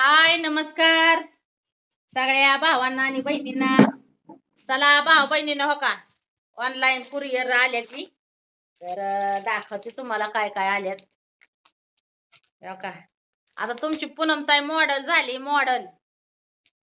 हाय नमस्कार. सगळ्या भावांना आणि बहिणींना. चला भाऊ बहिणीनं हो का? ऑनलाईन कुरिअर आल्याची तर दाखवते तुम्हाला काय काय आल्यात. हो का? आता तुमची पूनमताई मॉडेल झाली मॉडेल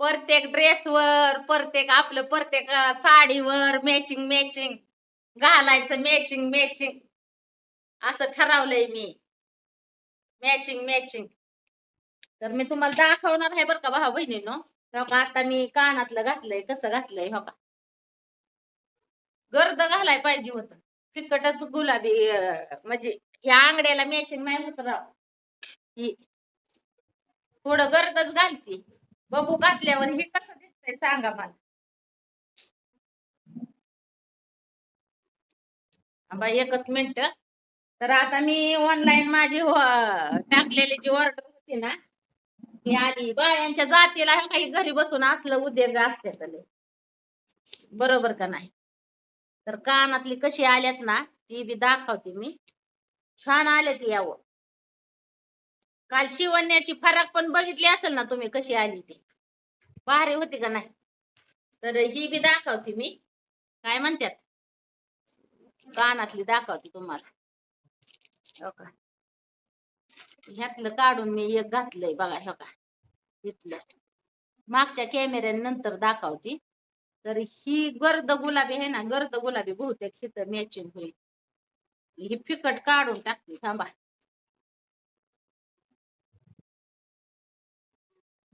प्रत्येक ड्रेसवर प्रत्येक आपलं प्रत्येक साडीवर मॅचिंग मॅचिंग घालायचं मॅचिंग मॅचिंग असं ठरवलंय मी. मॅचिंग मॅचिंग तर मी तुम्हाला दाखवणार आहे बरं का भाऊ बहिणीनो. हो का? आता मी कानातलं घातलंय कसं घातलंय हो का? गर्द घालाय पाहिजे होत. फिकटच गुलाबी म्हणजे ह्या आंगड्याला मॅचिंग नाही होत राव. ही थोडं गर्दच घालती. बघू घातल्यावर हे कसं दिसतंय सांगा मला. एकच मिनिट. तर आता मी ऑनलाईन माझी हो- टाकलेली जी ऑर्डर होती ना ती आली. बायांच्या जातीला काही घरी बसून असलं उद्योग असते तर बरोबर का नाही? तर कानातली कशी आल्यात ना ती बी दाखवते मी. छान आल्यात ती यावं काल शिवण्याची फरक पण बघितली असेल ना तुम्ही कशी आली ती? भारी होती का नाही? तर ही बी दाखवते मी. काय म्हणतात कानातली दाखवते तुम्हाला. हो का? ह्यातलं काढून मी एक घातलंय बघा हो का? घेतलं. मागच्या कॅमेऱ्यानंतर दाखवते. तर ही गर्द गुलाबी आहे ना गर्द गुलाबी बहुतेक हिथं मॅचिंग होईल. ही फिकट काढून टाकते थांबा.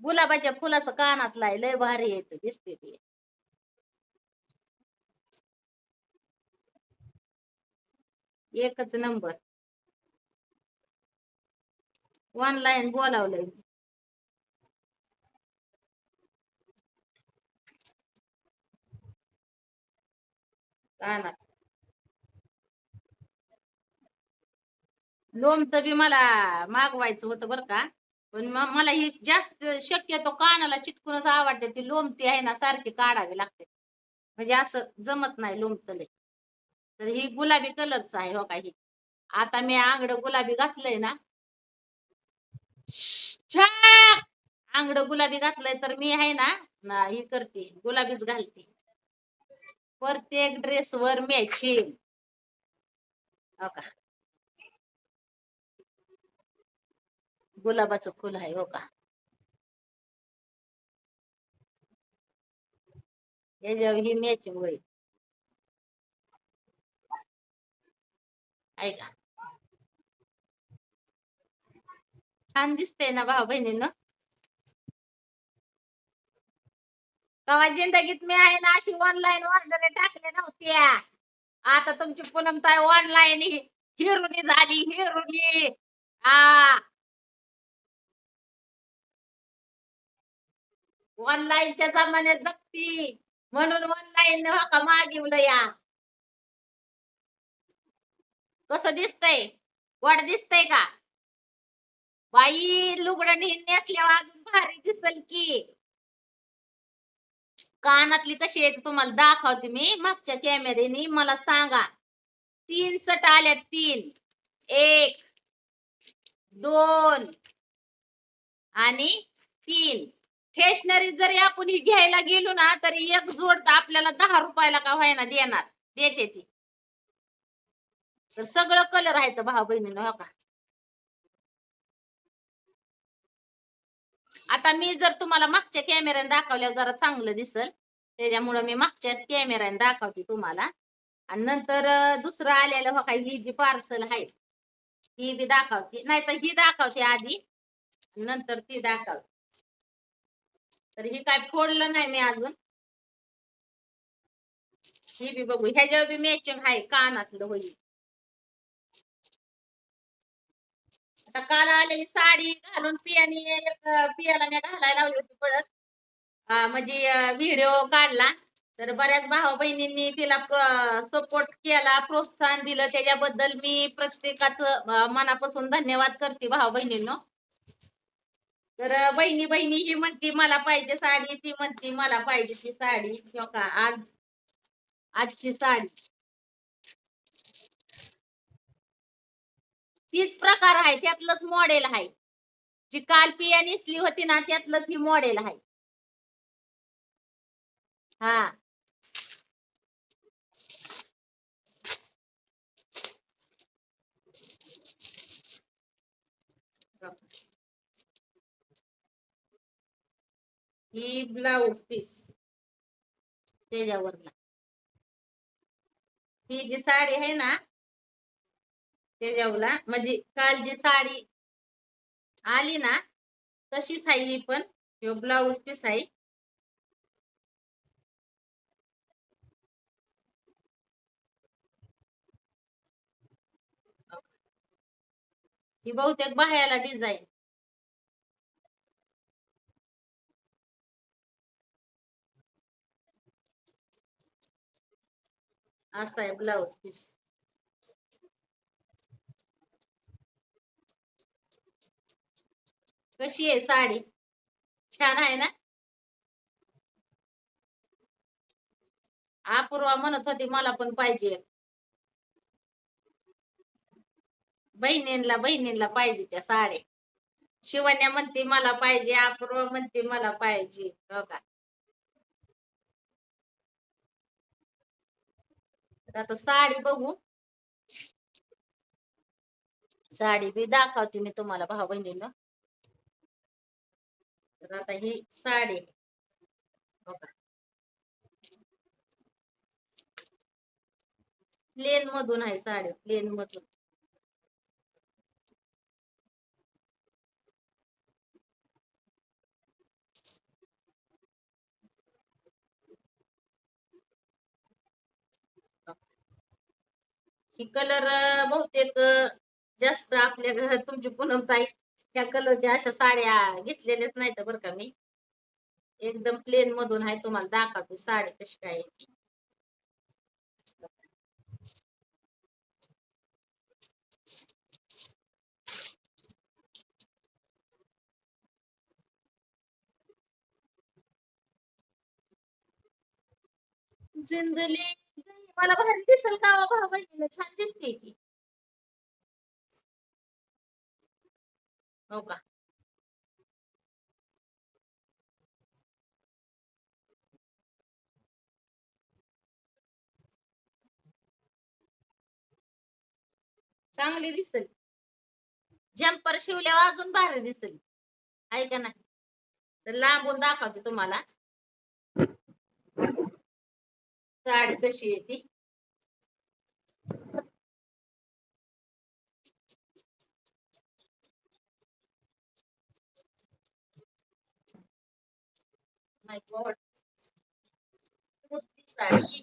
गुलाबाच्या फुलाचं कानात लाय लय भारी येत दिसते ते. एकच नंबर. ऑनलाईन बोलावलंय. कानात लोमचं बी मला मागवायचं होतं बरं का पण मला ही जास्त शक्यतो कानाला चिटकूनच आवडते ती लोमती आहे ना सारखी काढावी लागते. म्हणजे असं जमत नाही लोमतले तर ही गुलाबी कलरच आहे हो काही आता मी आंगड गुलाबी घातलंय ना. आंगड गुलाबी घातलंय तर मी आहे ना ना ही करते गुलाबीच घालते. प्रत्येक ड्रेस वर मॅचिंग हो का? गुलाबाचं फुल आहे हो का? याच्यावर ही मॅचिंग होईल. ऐका. छान दिसते ना भाऊ बहिणीनं? तेव्हा जिंदगीत मी आहे ना अशी ऑनलाईन ऑर्डर टाकल्या नव्हत्या आता तुमची पूनम ताई ऑनलाईन हिरुनी झाली हिरुनी. हा ऑनलाईनच्या जमान्यात जगती. म्हणून ऑनलाईन हो का मागिवलं या. कस दिसतंय? वाट दिसतय का? बाई लुगडं नेसल्यावर अजून भारी दिसल की. कानातली कशी आहे तुम्हाला दाखवते मी. मागच्या कॅमेऱ्याने मला सांगा. तीन सट आल्यात तीन. एक दोन आणि तीन. स्टेशनरी जरी आपण ही घ्यायला गेलो ना तरी एक जोड तर आपल्याला दहा रुपयाला का व्हायना देणार. देते ती. तर सगळं कलर आहेत भाऊ बहिणीनं हो का? आता मी जर तुम्हाला मागच्या कॅमेऱ्याने दाखवल्यावर जरा चांगलं दिसल. त्याच्यामुळं मी मागच्याच कॅमेऱ्याने दाखवते तुम्हाला. आणि नंतर दुसरं आलेलं हो का ही जी पार्सल आहे ही बी दाखवते. नाही तर ही दाखवते आधी नंतर ती दाखवते. तर ही काय फोडलं नाही मी अजून. ही बी बघू. ह्याच्यावर बी मॅचिंग आहे कानातलं होईल. आता काल आलेली साडी घालून पियानी पियाला मी घालायला लावली होती परत. म्हणजे व्हिडिओ काढला. तर बऱ्याच भाऊ बहिणींनी तिला सपोर्ट केला प्रोत्साहन दिलं. त्याच्याबद्दल मी प्रत्येकाचं मनापासून धन्यवाद करते भाऊ बहिणींनो तर बहिणी बहिणी ही म्हणती मला पाहिजे साडी. ती म्हणती मला पाहिजे ती साडी. किंवा का आज आजची साडी. तीच प्रकार आहे त्यातलंच मॉडेल आहे. जी काल पिया नेसली होती ना त्यातलंच ही मॉडेल आहे. हा. ही ब्लाऊज पीस त्याच्यावरला ही जी साडी आहे ना त्याच्यावरला म्हणजे काल जी साडी आली ना तशीच आहे ही पण. ह्यो ब्लाऊज पीस आहे. ही बहुतेक बाह्याला डिझाईन असा आहे ब्लाऊज पीस. कशी आहे साडी? छान आहे ना? अपूर्वा म्हणत होती मला पण पाहिजे. बहिणींना बहिणींना पाहिजे त्या साड्या. शिवण्या म्हणते मला पाहिजे. अपूर्वा म्हणते मला पाहिजे. हो का? आता साडी बघू. साडी बी दाखवते मी तुम्हाला भाऊ बहिणीला तर आता ही साडी. हो प्लेन मधून आहे साडी प्लेन मधून. ही कलर बहुतेक जास्त आपल्या घरात तुमची पूनम ताई त्या कलरच्या अशा साड्या घेतलेल्याच नाहीत बरं का मी. एकदम प्लेन मधून आहे तुम्हाला दाखवते साडी कशी काय जिंदली मला भारी दिसल का हो? भाऊ बहिणीला छान दिसते ती. हो का? चांगली दिसेल. जम्पर शिवल्यावर अजून भारी दिसेल. आहे का नाही? तर लांबून दाखवते तुम्हाला. साडी कशी येते माय गॉड साडी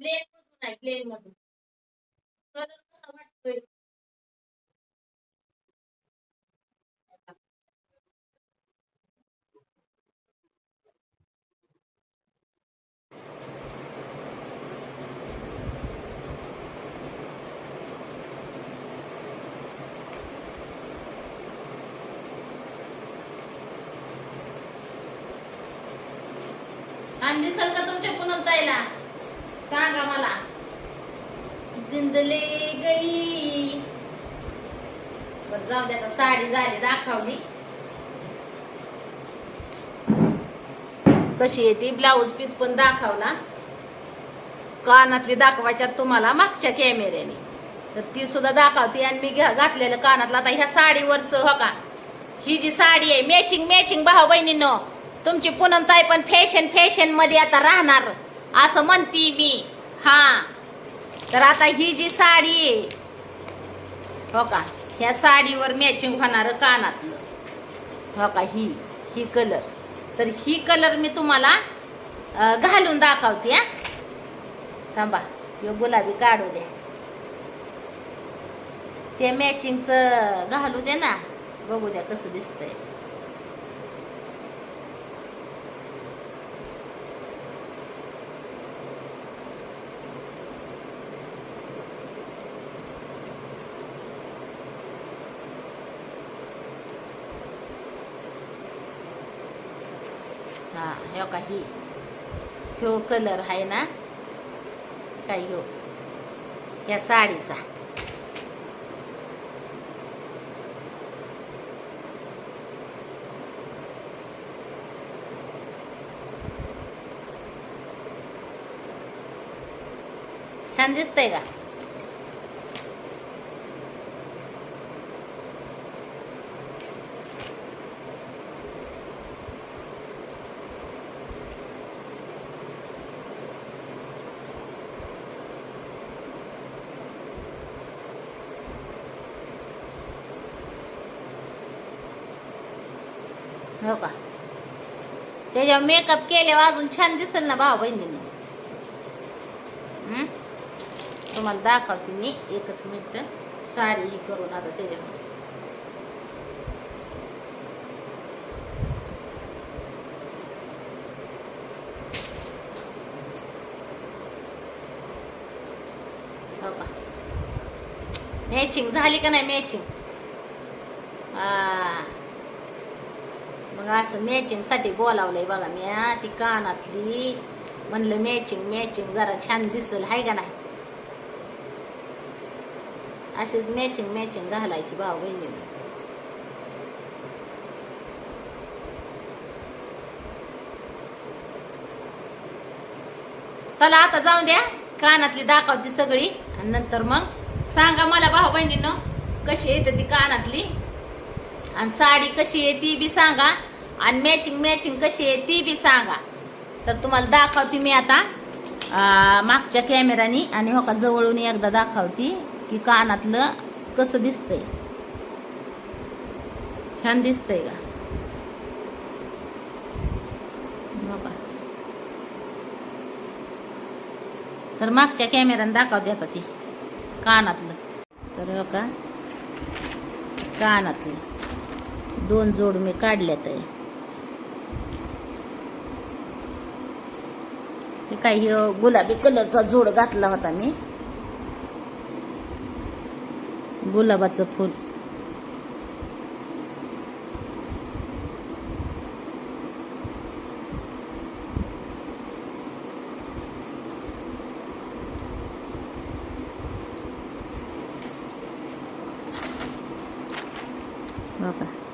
प्लेन मधून आहे प्लेन मधून कलर कसा वाटतोय. छान दिसल का तुमच्या पुन्हा जायला? सांगा मला. जिंदले गई. बर जाऊ द्या आता साडी झाली दाखवली कशी येते ब्लाऊज पीस पण दाखवला कानातली दाखवायच्यात तुम्हाला मागच्या कॅमेऱ्याने तर ती सुद्धा दाखवते आणि मी घातलेलं कानातलं. आता ह्या साडीवरच हो का? ही जी साडी आहे मॅचिंग मॅचिंग भाऊ बहिणीनं तुमची पूनमताई पण फॅशन फॅशनमध्ये आता राहणार. असं म्हणती मी. हा. तर आता ही जी साडी हो का? ह्या साडीवर मॅचिंग होणार कानातलं हो का? ही ही कलर तर ही कलर मी तुम्हाला घालून दाखवते हा. थांबा. यो गुलाबी काढू द्या ते मॅचिंगचं घालू दे ना. बघू द्या कसं दिसतंय हा हे का ही ह्यो कलर आहे ना? काय हो? या साडीचा. छान दिसतंय का? हो का? त्याच्यावर मेकअप केल्यावर अजून छान दिसेल ना भाऊ बहिणीने. हम्म? तुम्हाला दाखवते मी एकच मिनिट. साडी ही करून आता त्याच्यावर. हो का? मॅचिंग झाली का नाही मॅचिंग हा मग असं मॅचिंगसाठी बोलावलंय बघा मी. ती कानातली म्हणलं मॅचिंग मॅचिंग जरा छान दिसल हाय का नाही? अशीच मॅचिंग मॅचिंग घालायची भाऊ बहिणी चला आता जाऊन द्या. कानातली दाखवते सगळी. आणि नंतर मग सांगा मला भाऊ बहिणीनं कशी येते ती कानातली. आणि साडी कशी आहे ती बी सांगा. आणि मॅचिंग मॅचिंग कशी आहे ती बी सांगा. तर तुम्हाला दाखवते मी आता. मागच्या कॅमेरानी आणि हो का जवळून एकदा दाखवते की कानातलं कसं दिसतंय. छान दिसतंय का? हो तर मागच्या कॅमेराने दाखवते आता ती कानातलं. तर हो का कानातलं. दोन जोड मी काढल्यात आहे. हे काही गुलाबी कलरचा जोड घातला होता मी. गुलाबाचं फुल. हो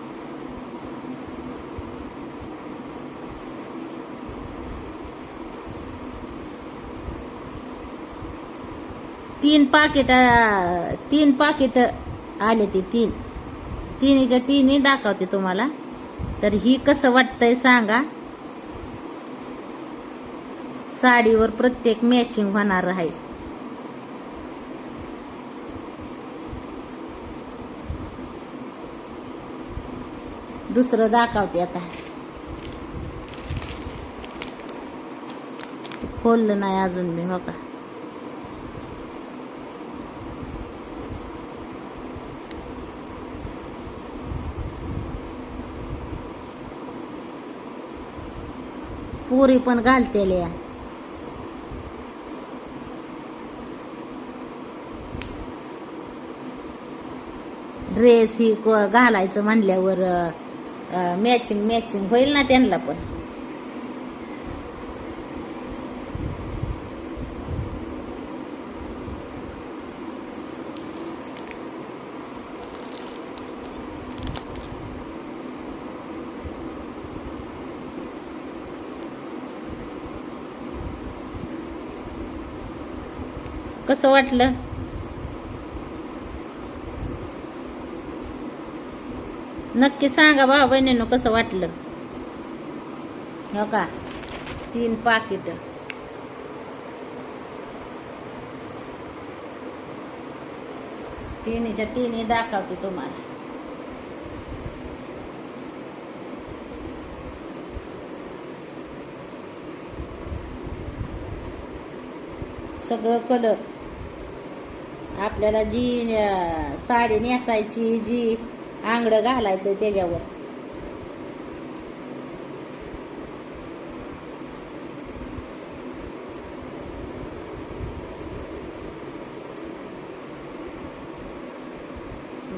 तीन पाकिट तीन पाकिट आले ते तीन. तिन्हीच्या तिन्ही दाखवते तुम्हाला. तर ही कसं वाटतंय सांगा. साडीवर प्रत्येक मॅचिंग होणार आहे. दुसरं दाखवते आता. खोललं नाही अजून मी हो का? पुरी पण घालतेल्या ड्रेस ही घालायचं म्हणल्यावर मॅचिंग मॅचिंग होईल ना त्यांना पण. कसं वाटलं? नक्की सांगा भाऊ बहिणीनं कसं वाटलं? हो का? तीन पाकिट. तिन्हीच्या तिन्ही दाखवते तुम्हाला. सगळं कलर आपल्याला जी साडी नेसायची जी आंगडं घालायचं त्याच्यावर.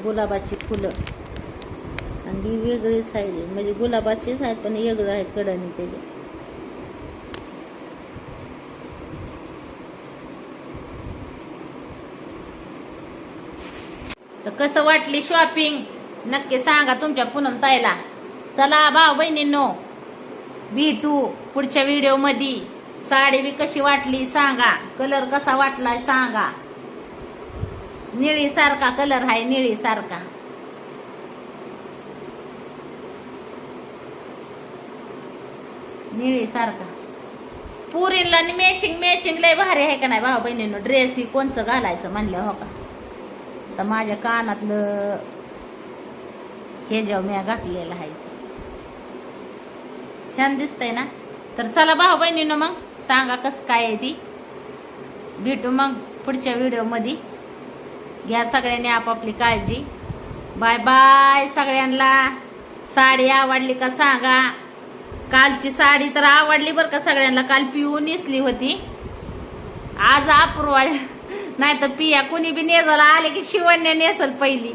गुलाबाची फुलं. आणि ही वेगळीच आहे. म्हणजे गुलाबाचीच आहेत पण वेगळं आहे कडणी त्याच्या कसं वाटली शॉपिंग नक्की सांगा तुमच्या पूनम ताईला चला भाऊ बहिणींनो भेटू पुढच्या व्हिडिओमध्ये साडी बी कशी वाटली सांगा. कलर कसा वाटलाय सांगा. निळीसारखा कलर आहे निळीसारखा. निळीसारखा. पुरीला मॅचिंग मॅचिंग लय भारी आहे का नाही भाऊ बहिणींनो? ड्रेस ही कोणचं घालायचं म्हणलं हो का? तर माझ्या कानातलं हे जेव्हा म्या घातलेलं आहे छान दिसतंय ना? तर चला भाऊ बहिणीनं मग सांगा कसं काय आहे ती. भेटू मग पुढच्या व्हिडिओमध्ये. घ्या सगळ्यांनी आपापली काळजी. बाय बाय सगळ्यांना. साडी आवडली का सांगा. कालची साडी तर आवडली बरं का सगळ्यांना. काल पिऊ नेसली होती. आज अपूर्वा नाही तर पिया कुणी बी नेसायला आले की शिवण्या नेसल पहिली.